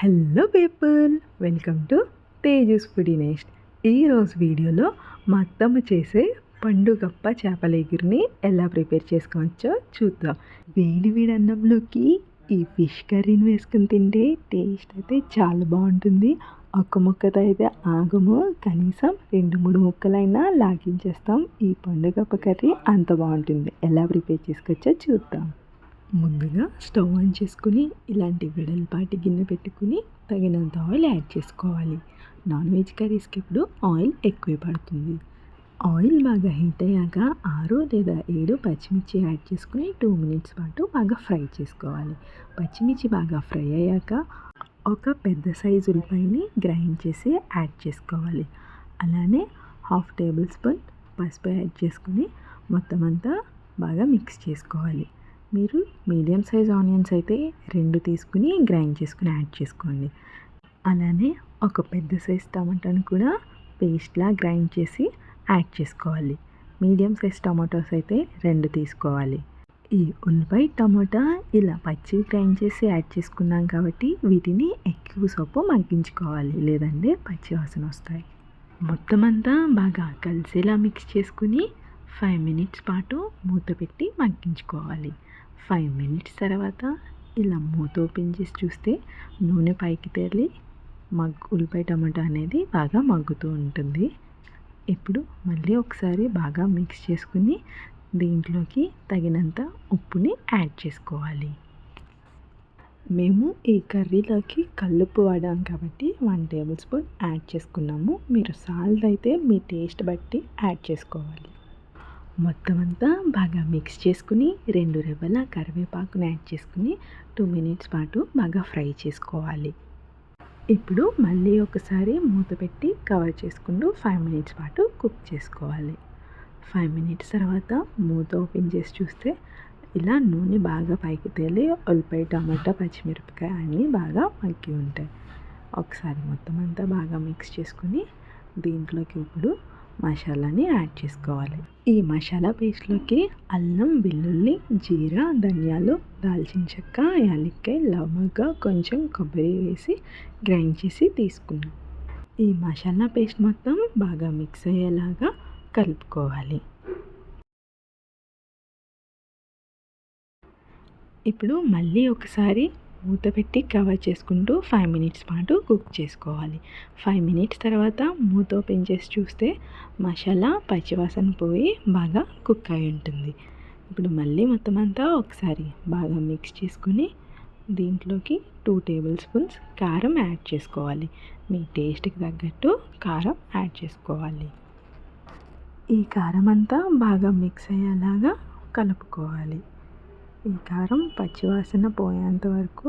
Hello people welcome to Tejas foodie next ఈరోజు వీడియోలో మా అత్తమ్మ చేసే పండుగప్ప చేపల ఎగురిని ఎలా ప్రిపేర్ చేసుకోవచ్చో చూద్దాం. వేడి వేడి అన్నంలోకి ఈ ఫిష్ కర్రీని వేసుకుని తింటే టేస్ట్ అయితే చాలా బాగుంటుంది. ఒక ముక్కతో అయితే ఆగము. కనీసం రెండు మూడు ముక్కలైనా లాగించేస్తాం. ఈ పండుగప్ప కర్రీ అంత బాగుంటుంది. ఎలా ప్రిపేర్ చేసుకోవచ్చో చూద్దాం. ముందుగా స్టవ్ ఆన్ చేసుకుని ఇలాంటి వెడల్పాటి గిన్నె పెట్టుకుని తగినంత ఆయిల్ యాడ్ చేసుకోవాలి. నాన్ వెజ్ కర్రీస్కి ఇప్పుడు ఆయిల్ ఎక్కువే పడుతుంది. ఆయిల్ బాగా హీట్ అయ్యాక ఆరు లేదా ఏడు పచ్చిమిర్చి యాడ్ చేసుకుని టూ మినిట్స్ పాటు బాగా ఫ్రై చేసుకోవాలి. పచ్చిమిర్చి బాగా ఫ్రై అయ్యాక ఒక పెద్ద సైజు ఉల్లిపాయని గ్రైండ్ చేసి యాడ్ చేసుకోవాలి. అలానే హాఫ్ టేబుల్ స్పూన్ పసుపు యాడ్ చేసుకుని మొత్తం అంతా బాగా మిక్స్ చేసుకోవాలి. మీరు మీడియం సైజ్ ఆనియన్స్ అయితే రెండు తీసుకుని గ్రైండ్ చేసుకుని యాడ్ చేసుకోండి. అలానే ఒక పెద్ద సైజ్ టమాటాను కూడా పేస్ట్లా గ్రైండ్ చేసి యాడ్ చేసుకోవాలి. మీడియం సైజ్ టమాటోస్ అయితే రెండు తీసుకోవాలి. ఈ ఉల్లిపాయ టమాటా ఇలా పచ్చి గ్రైండ్ చేసి యాడ్ చేసుకున్నాం కాబట్టి వీటిని ఎక్కువ సొప్పు మగ్గించుకోవాలి. లేదంటే పచ్చి వాసన వస్తాయి. మొత్తం అంతా బాగా కలిసేలా మిక్స్ చేసుకుని ఫైవ్ మినిట్స్ పాటు మూత పెట్టి మగ్గించుకోవాలి. ఫైవ్ మినిట్స్ తర్వాత ఇలా మూత ఓపెన్ చేసి చూస్తే నూనె పైకి తేలి మగ్గు ఉల్లిపాయ టమాటా అనేది బాగా మగ్గుతూ ఉంటుంది. ఇప్పుడు మళ్ళీ ఒకసారి బాగా మిక్స్ చేసుకుని దీంట్లోకి తగినంత ఉప్పుని యాడ్ చేసుకోవాలి. మేము ఈ కర్రీలోకి కల్లుప్పు వాడాం కాబట్టి వన్ టేబుల్ స్పూన్ యాడ్ చేసుకున్నాము. మీరు సాల్ట్ అయితే మీ టేస్ట్ బట్టి యాడ్ చేసుకోవాలి. మొత్తం అంతా బాగా మిక్స్ చేసుకుని రెండు రెబ్బల కరివేపాకుని యాడ్ చేసుకుని టూ మినిట్స్ పాటు బాగా ఫ్రై చేసుకోవాలి. ఇప్పుడు మళ్ళీ ఒకసారి మూత పెట్టి కవర్ చేసుకుంటూ ఫైవ్ మినిట్స్ పాటు కుక్ చేసుకోవాలి. ఫైవ్ మినిట్స్ తర్వాత మూత ఓపెన్ చేసి చూస్తే ఇలా నూనె బాగా పైకి తేలి ఉల్లిపాయ టమాటా పచ్చిమిరపకాయ అన్నీ బాగా మగ్గి ఉంటాయి. ఒకసారి మొత్తం అంతా బాగా మిక్స్ చేసుకుని దీంట్లోకి ఇప్పుడు మసాలాని యాడ్ చేసుకోవాలి. ఈ మసాలా పేస్ట్లోకి అల్లం వెల్లుల్లి జీరా ధనియాలు దాల్చిన చెక్క యాలక్కాయ లవంగ కొంచెం కొబ్బరి వేసి గ్రైండ్ చేసి తీసుకున్నాం ఈ మసాలా పేస్ట్ మొత్తం బాగా మిక్స్ అయ్యేలాగా కలుపుకోవాలి. ఇప్పుడు మళ్ళీ ఒకసారి మూత పెట్టి కవర్ చేసుకుంటూ ఫైవ్ మినిట్స్ పాటు కుక్ చేసుకోవాలి. ఫైవ్ మినిట్స్ తర్వాత మూత ఓపెన్ చేసి చూస్తే మసాలా పచ్చివాసన పోయి బాగా కుక్ అయి ఉంటుంది. ఇప్పుడు మళ్ళీ మొత్తం అంతా ఒకసారి బాగా మిక్స్ చేసుకుని దీంట్లోకి టూ టేబుల్ స్పూన్స్ కారం యాడ్ చేసుకోవాలి. మీ టేస్ట్కి తగ్గట్టు కారం యాడ్ చేసుకోవాలి. ఈ కారం అంతా బాగా మిక్స్ అయ్యేలాగా కలుపుకోవాలి. ఈ కారం పచ్చివాసన పోయేంత వరకు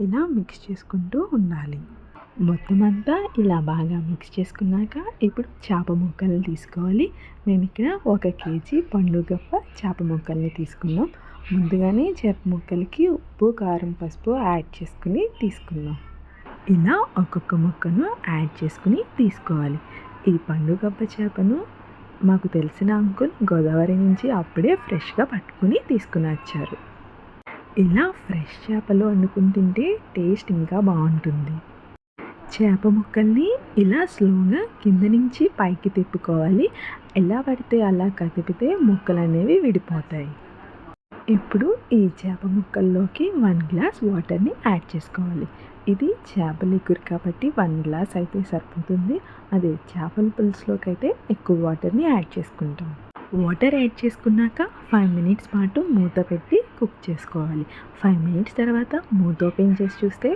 ఇలా మిక్స్ చేసుకుంటూ ఉండాలి. మొత్తం అంతా ఇలా బాగా మిక్స్ చేసుకున్నాక ఇప్పుడు చేప ముక్కలు తీసుకోవాలి. మేము ఇక్కడ ఒక కేజీ పండుగప్ప చేప ముక్కల్ని తీసుకున్నాం. ముందుగానే చేప ముక్కలకి ఉప్పు కారం పసుపు యాడ్ చేసుకుని తీసుకున్నాం. ఇలా ఒక్కొక్క ముక్కను యాడ్ చేసుకుని తీసుకోవాలి. ఈ పండుగప్ప చేపను మాకు తెలిసిన అంకుల్ గోదావరి నుంచి అప్పుడే ఫ్రెష్గా పట్టుకుని తీసుకుని వచ్చారు. ఇలా ఫ్రెష్ చేపలు వండుకుని తింటే టేస్ట్ ఇంకా బాగుంటుంది. చేప ముక్కల్ని ఇలా స్లోగా కింద నుంచి పైకి తిప్పుకోవాలి. ఎలా పడితే అలా కదిపితే ముక్కలు అనేవి విడిపోతాయి. ఇప్పుడు ఈ చేప ముక్కల్లోకి వన్ గ్లాస్ వాటర్ని యాడ్ చేసుకోవాలి. ఇది చేపల ఎగురు కాబట్టి వన్ గ్లాస్ అయితే సరిపోతుంది. అదే చేపల పులుసులోకి అయితే ఎక్కువ వాటర్ని యాడ్ చేసుకుంటాం. వాటర్ యాడ్ చేసుకున్నాక ఫైవ్ మినిట్స్ పాటు మూత పెట్టి కుక్ చేసుకోవాలి. ఫైవ్ మినిట్స్ తర్వాత మూత ఓపెన్ చేసి చూస్తే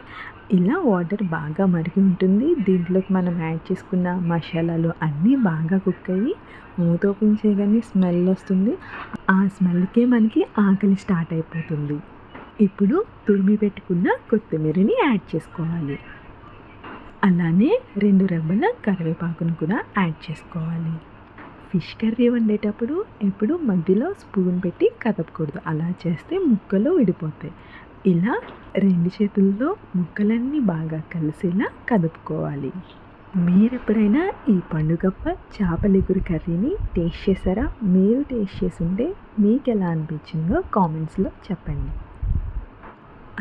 ఇలా వాటర్ బాగా మరిగి ఉంటుంది. దీంట్లోకి మనం యాడ్ చేసుకున్న మసాలాలు అన్నీ బాగా కుక్ అయ్యి మూత ఓపెన్ చేయగానే స్మెల్ వస్తుంది. ఆ స్మెల్కే మనకి ఆకలి స్టార్ట్ అయిపోతుంది. ఇప్పుడు తురిమి పెట్టుకున్న కొత్తిమీరని యాడ్ చేసుకోవాలి. అలానే రెండు రెబ్బల కరివేపాకును కూడా యాడ్ చేసుకోవాలి. ఫిష్ కర్రీ వండేటప్పుడు ఎప్పుడు మధ్యలో స్పూన్ పెట్టి కదపకూడదు. అలా చేస్తే ముక్కలు విడిపోతాయి. ఇలా రెండు చేతుల్లో ముక్కలన్నీ బాగా కలిసేలా కదుపుకోవాలి. మీరు ఎప్పుడైనా ఈ పండుగప్ప చేపలిగురు కర్రీని టేస్ట్ చేశారా? మీరు టేస్ట్ చేసి ఉంటే మీకు ఎలా అనిపించిందో కామెంట్స్లో చెప్పండి.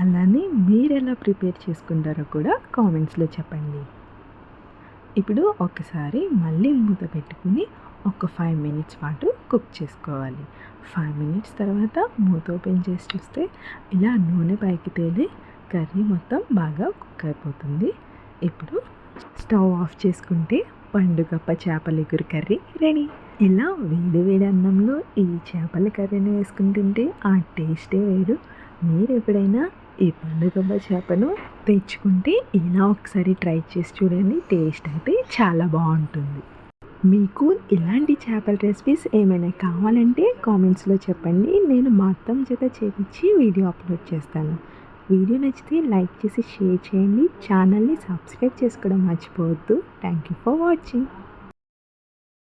అలానే మీరు ఎలా ప్రిపేర్ చేసుకుంటారో కూడా కామెంట్స్లో చెప్పండి. ఇప్పుడు ఒకసారి మళ్ళీ మూత పెట్టుకుని ఒక ఫైవ్ మినిట్స్ పాటు కుక్ చేసుకోవాలి. ఫైవ్ మినిట్స్ తర్వాత మూత ఓపెన్ చేసి చూస్తే ఇలా నూనె పైకి తేలి కర్రీ మొత్తం బాగా కుక్ అయిపోతుంది. ఇప్పుడు స్టవ్ ఆఫ్ చేసుకుంటే పండుగప్ప చేపల ఎగురు కర్రీ రెడీ. ఇలా వేడి వేడి అన్నంలో ఈ చేపల కర్రీని వేసుకుని తింటే ఆ టేస్టే వేరు. మీరు ఎప్పుడైనా ఈ పండుగమ్మ చేపను తెచ్చుకుంటే ఇలా ఒకసారి ట్రై చేసి చూడండి టేస్ట్ అయితే చాలా బాగుంటుంది. మీకు ఇలాంటి చేపల రెసిపీస్ ఏమైనా కావాలంటే కామెంట్స్లో చెప్పండి. నేను మా అత్తమ్మ చేత చేపించి వీడియో అప్లోడ్ చేస్తాను. వీడియో నచ్చితే లైక్ చేసి షేర్ చేయండి. ఛానల్ని సబ్స్క్రైబ్ చేసుకోవడం మర్చిపోవద్దు. Thank you for watching.